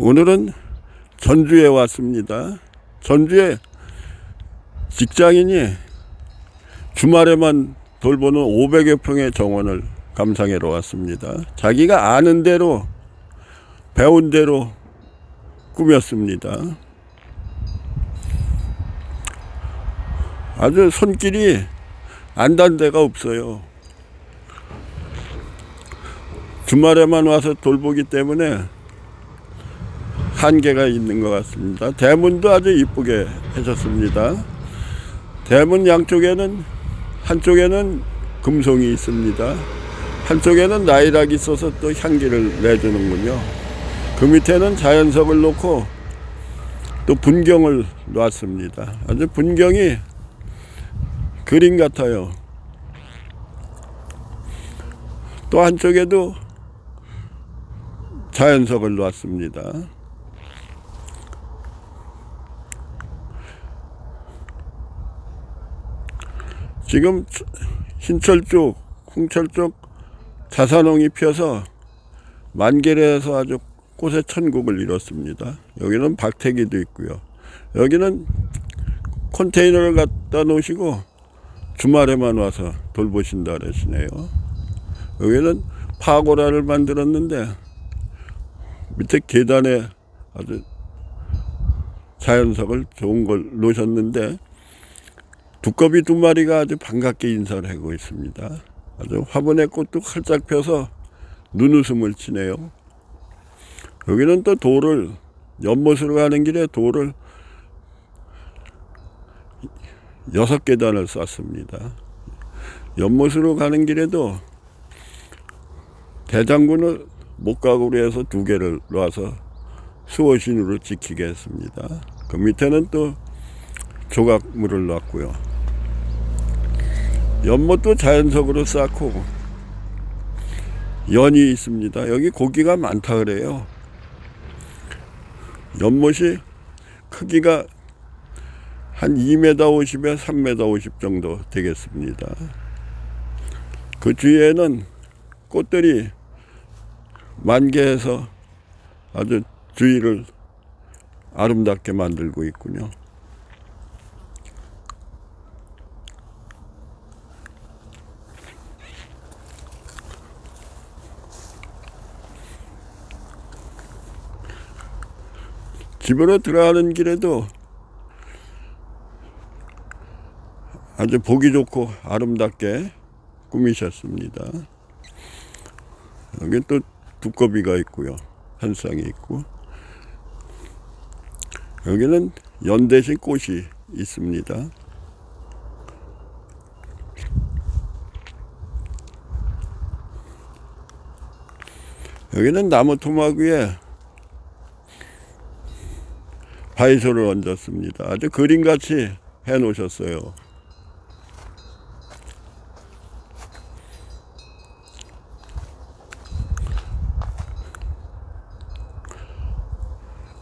오늘은 전주에 왔습니다. 전주에 직장인이 주말에만 돌보는 500여 평의 정원을 감상하러 왔습니다. 자기가 아는 대로 배운 대로 꾸몄습니다. 아주 손길이 안단 데가 없어요. 주말에만 와서 돌보기 때문에 한계가 있는 것 같습니다. 대문도 아주 이쁘게 하셨습니다. 대문 양쪽에는 한쪽에는 금송이 있습니다. 한쪽에는 나이락이 있어서 또 향기를 내주는군요. 그 밑에는 자연석을 놓고 또 분경을 놨습니다. 아주 분경이 그림 같아요. 또 한쪽에도 자연석을 놨습니다. 지금 신철 쪽, 홍철 쪽 자산홍이 피어서 만개래에서 아주 꽃의 천국을 이뤘습니다. 여기는 박태기도 있고요. 여기는 컨테이너를 갖다 놓으시고 주말에만 와서 돌보신다 그러시네요. 여기는 파고라를 만들었는데 밑에 계단에 아주 자연석을 좋은 걸 놓으셨는데 두꺼비 두 마리가 아주 반갑게 인사를 하고 있습니다. 아주 화분의 꽃도 활짝 펴서 눈웃음을 치네요. 여기는 또 돌을 연못으로 가는 길에 돌을 여섯 계단을 쌌습니다. 연못으로 가는 길에도 대장군을 목각으로 해서 두 개를 놔서 수호신으로 지키게 했습니다. 그 밑에는 또 조각물을 놨고요. 연못도 자연석으로 쌓고 연이 있습니다. 여기 고기가 많다 그래요. 연못이 크기가 한 2m 50에 3m 50 정도 되겠습니다. 그 주위에는 꽃들이 만개해서 아주 주위를 아름답게 만들고 있군요. 집으로 들어가는 길에도 아주 보기 좋고 아름답게 꾸미셨습니다. 여기 또 두꺼비가 있고요. 한 쌍이 있고. 여기는 연대식 꽃이 있습니다. 여기는 나무 토막 위에 바이소를 얹었습니다. 아주 그림같이 해 놓으셨어요.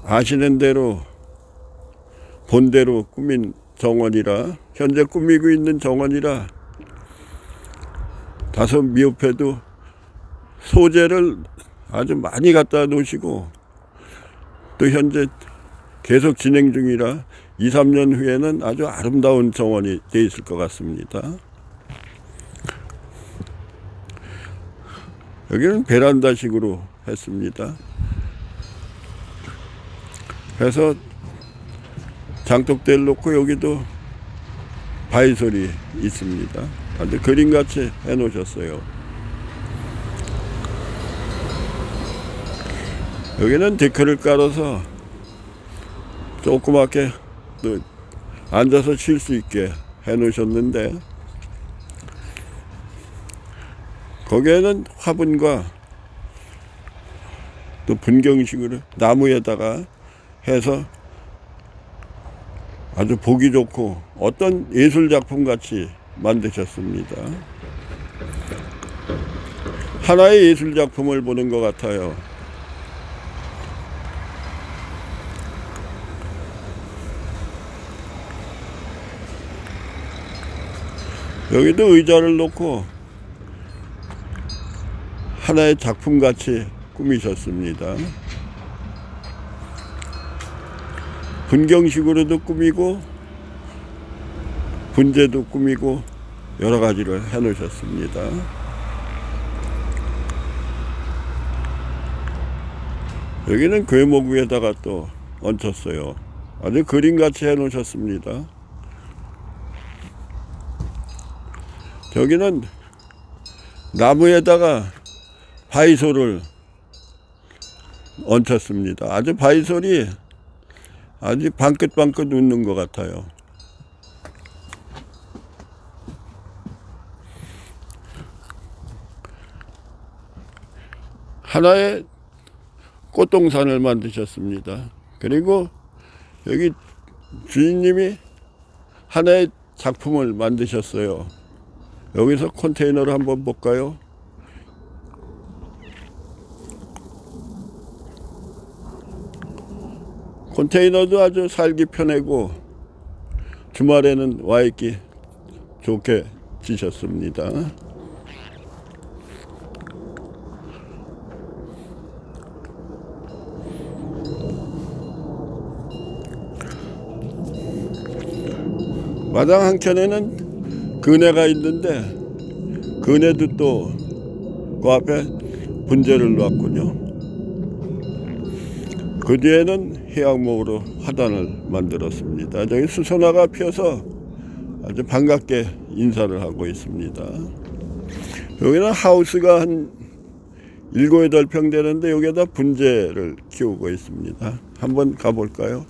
아시는 대로 본대로 꾸민 정원이라 현재 꾸미고 있는 정원이라 다소 미흡해도 소재를 아주 많이 갖다 놓으시고 또 현재 계속 진행 중이라 2, 3년 후에는 아주 아름다운 정원이 돼 있을 것 같습니다. 여기는 베란다식으로 했습니다. 그래서 장독대를 놓고 여기도 바이솔이 있습니다. 아주 그림같이 해놓으셨어요. 여기는 데크를 깔아서 조그맣게 또 앉아서 쉴 수 있게 해 놓으셨는데 거기에는 화분과 또 분경식으로 나무에다가 해서 아주 보기 좋고 어떤 예술 작품 같이 만드셨습니다. 하나의 예술 작품을 보는 것 같아요. 여기도 의자를 놓고 하나의 작품 같이 꾸미셨습니다. 분경식으로도 꾸미고 분재도 꾸미고 여러 가지를 해 놓으셨습니다. 여기는 괴목 위에다가 또 얹혔어요. 아주 그림같이 해 놓으셨습니다. 저기는 나무에다가 바이솔을 얹혔습니다. 아주 바이솔이 아주 방긋방긋 웃는 것 같아요. 하나의 꽃동산을 만드셨습니다. 그리고 여기 주인님이 하나의 작품을 만드셨어요. 여기서 컨테이너를 한번 볼까요? 컨테이너도 아주 살기 편하고 주말에는 와 있기 좋게 지셨습니다. 마당 한켠에는 그네가 있는데 그네도 또 그 앞에 분재를 놨군요. 그 뒤에는 해양목으로 화단을 만들었습니다. 저기 수선화가 피어서 아주 반갑게 인사를 하고 있습니다. 여기는 하우스가 한 일곱 여덟 평 되는데 여기에다 분재를 키우고 있습니다. 한번 가볼까요?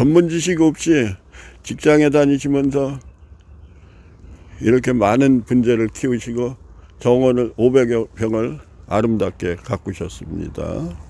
전문 지식 없이 직장에 다니시면서 이렇게 많은 분재를 키우시고 정원을 500여 평을 아름답게 가꾸셨습니다.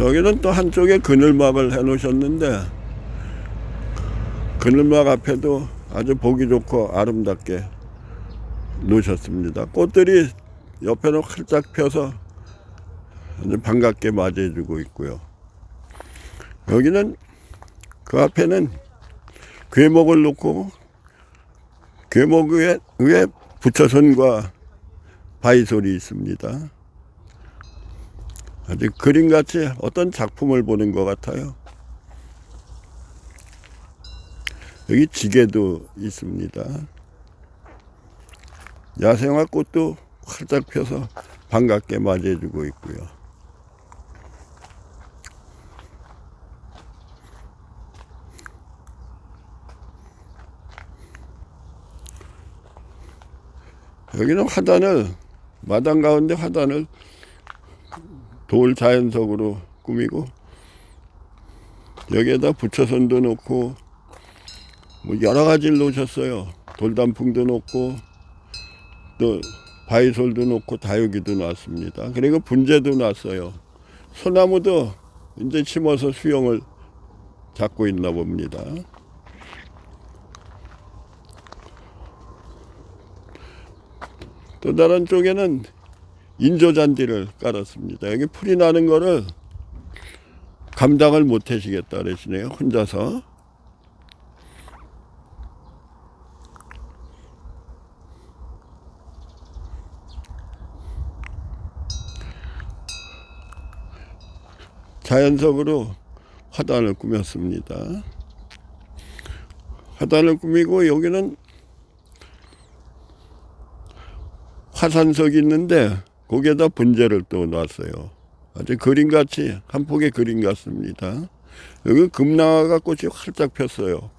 저기는 또 한쪽에 그늘막을 해 놓으셨는데 그늘막 앞에도 아주 보기 좋고 아름답게 놓으셨습니다. 꽃들이 옆에는 활짝 펴서 아주 반갑게 맞이해주고 있고요. 여기는 그 앞에는 괴목을 놓고 괴목 위에, 위에 부처선과 바이솔이 있습니다. 아주 그림같이 어떤 작품을 보는 것 같아요. 여기 지게도 있습니다. 야생화 꽃도 활짝 펴서 반갑게 맞이해주고 있고요. 여기는 화단을 마당 가운데 화단을 돌 자연석으로 꾸미고 여기에다 부처선도 놓고 뭐 여러 가지를 놓으셨어요. 돌단풍도 놓고 또 바이솔도 놓고 다육이도 놨습니다. 그리고 분재도 놨어요. 소나무도 이제 심어서 수영을 잡고 있나 봅니다. 또 다른 쪽에는 인조잔디를 깔았습니다. 여기 풀이 나는 거를 감당을 못 하시겠다 그러시네요. 혼자서. 자연석으로 화단을 꾸몄습니다. 화단을 꾸미고 여기는 화산석이 있는데 거기에다 분재를 또 놨어요. 아주 그림같이 한 폭의 그림 같습니다. 여기 금나가 꽃이 활짝 폈어요.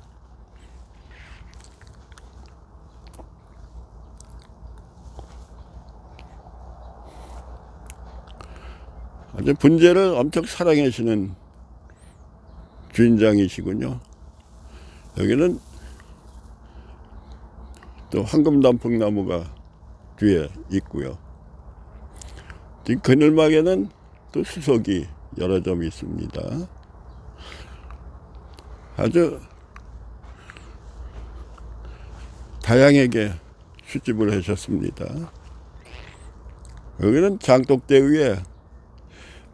아주 분재를 엄청 사랑하시는 주인장이시군요. 여기는 또 황금단풍나무가 뒤에 있고요. 이 그늘막에는 또 수석이 여러 점 있습니다. 아주 다양하게 수집을 하셨습니다. 여기는 장독대 위에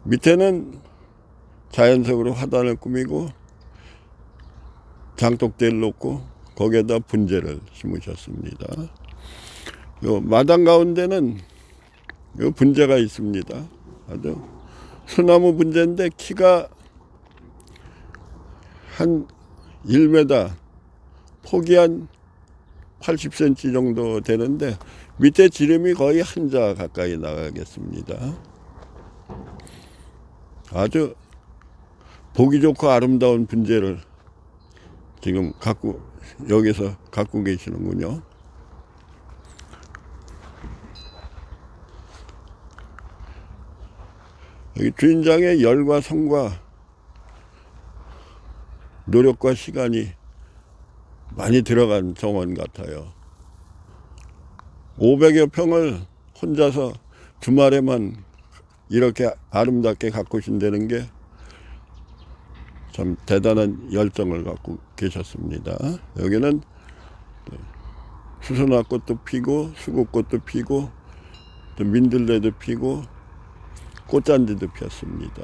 밑에는 자연석으로 화단을 꾸미고 장독대를 놓고 거기에다 분재를 심으셨습니다. 요 마당 가운데는 요 분재가 있습니다. 아주 소나무 분재인데 키가 한 1m 폭이 한 80cm 정도 되는데 밑에 지름이 거의 한 자 가까이 나가겠습니다. 아주 보기 좋고 아름다운 분재를 지금 갖고 여기서 갖고 계시는군요. 주인장의 열과 성과 노력과 시간이 많이 들어간 정원 같아요. 500여 평을 혼자서 주말에만 이렇게 아름답게 가꾸신다는 게 참 대단한 열정을 갖고 계셨습니다. 여기는 수선화꽃도 피고 수국꽃도 피고 또 민들레도 피고 꽃잔디도 피었습니다.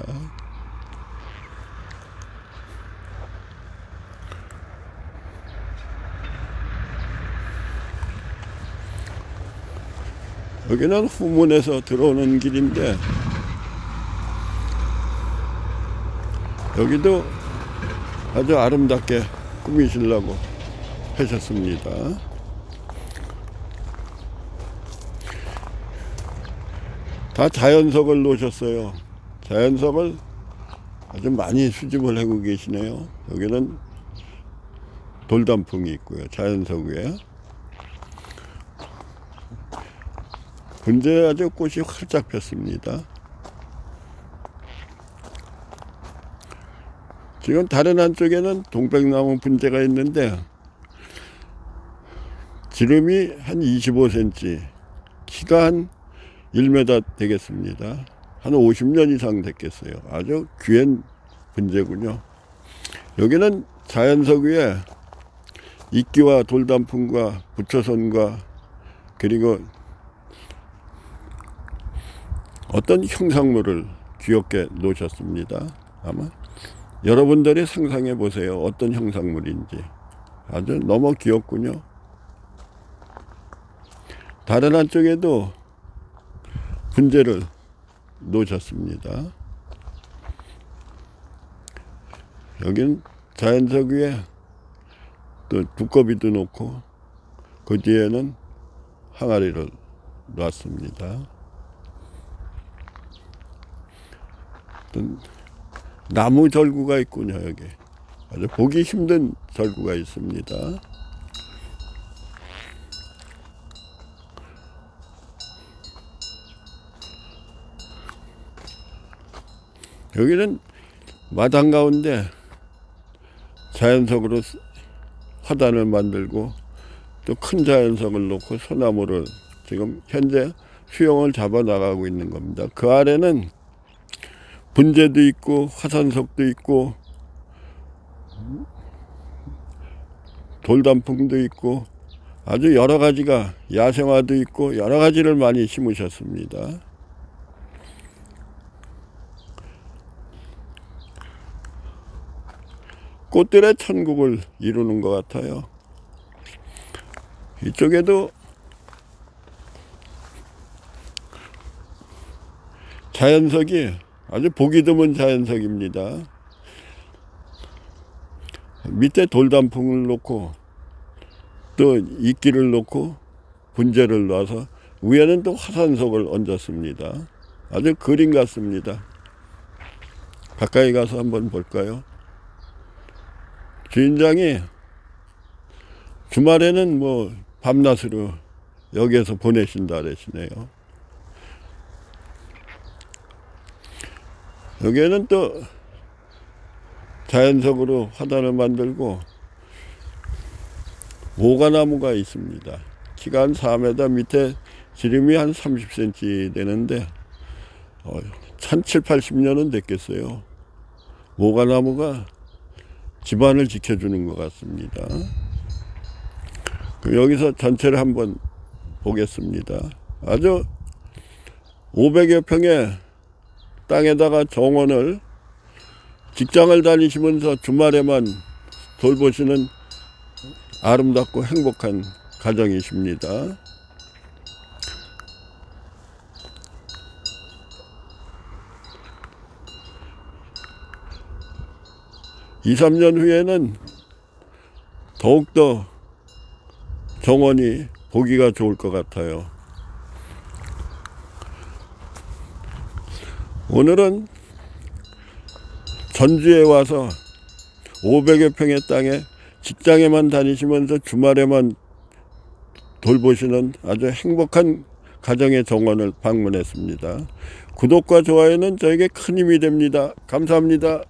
여기는 후문에서 들어오는 길인데 여기도 아주 아름답게 꾸미시려고 하셨습니다. 다 자연석을 놓으셨어요. 자연석을 아주 많이 수집을 하고 계시네요. 여기는 돌단풍이 있고요. 자연석 위에. 근데 아주 꽃이 활짝 폈습니다. 지금 다른 한쪽에는 동백나무 분재가 있는데 지름이 한 25cm, 키가 한 1m 되겠습니다. 한 50년 이상 됐겠어요. 아주 귀한 분재군요. 여기는 자연석 위에 이끼와 돌단풍과 부처선과 그리고 어떤 형상물을 귀엽게 놓으셨습니다. 아마 여러분들이 상상해 보세요. 어떤 형상물인지. 아주 너무 귀엽군요. 다른 한쪽에도 분재를 놓으셨습니다. 여긴 자연석 위에 또 두꺼비도 놓고 그 뒤에는 항아리를 놨습니다. 나무 절구가 있군요 여기 아주 보기 힘든 절구가 있습니다 여기는 마당 가운데 자연석으로 화단을 만들고 또 큰 자연석을 놓고 소나무를 지금 현재 수영을 잡아 나가고 있는 겁니다. 그 아래는 분재도 있고 화산석도 있고 돌단풍도 있고 아주 여러 가지가 야생화도 있고 여러 가지를 많이 심으셨습니다. 꽃들의 천국을 이루는 것 같아요. 이쪽에도 자연석이 아주 보기 드문 자연석입니다. 밑에 돌단풍을 놓고 또 이끼를 놓고 분재를 놔서 위에는 또 화산석을 얹었습니다. 아주 그림 같습니다. 가까이 가서 한번 볼까요? 주인장이 주말에는 뭐 밤낮으로 여기에서 보내신다 그러시네요. 여기에는 또 자연석으로 화단을 만들고 오가나무가 있습니다. 키가 한 4m 밑에 지름이 한 30cm 되는데 어, 한 7, 80년은 됐겠어요. 오가나무가 집안을 지켜주는 것 같습니다. 그럼 여기서 전체를 한번 보겠습니다. 아주 500여 평의 땅에다가 정원을 직장을 다니시면서 주말에만 돌보시는 아름답고 행복한 가정이십니다. 2, 3년 후에는 더욱더 정원이 보기가 좋을 것 같아요. 오늘은 전주에 와서 500여 평의 땅에 직장에만 다니시면서 주말에만 돌보시는 아주 행복한 가정의 정원을 방문했습니다. 구독과 좋아요는 저에게 큰 힘이 됩니다. 감사합니다.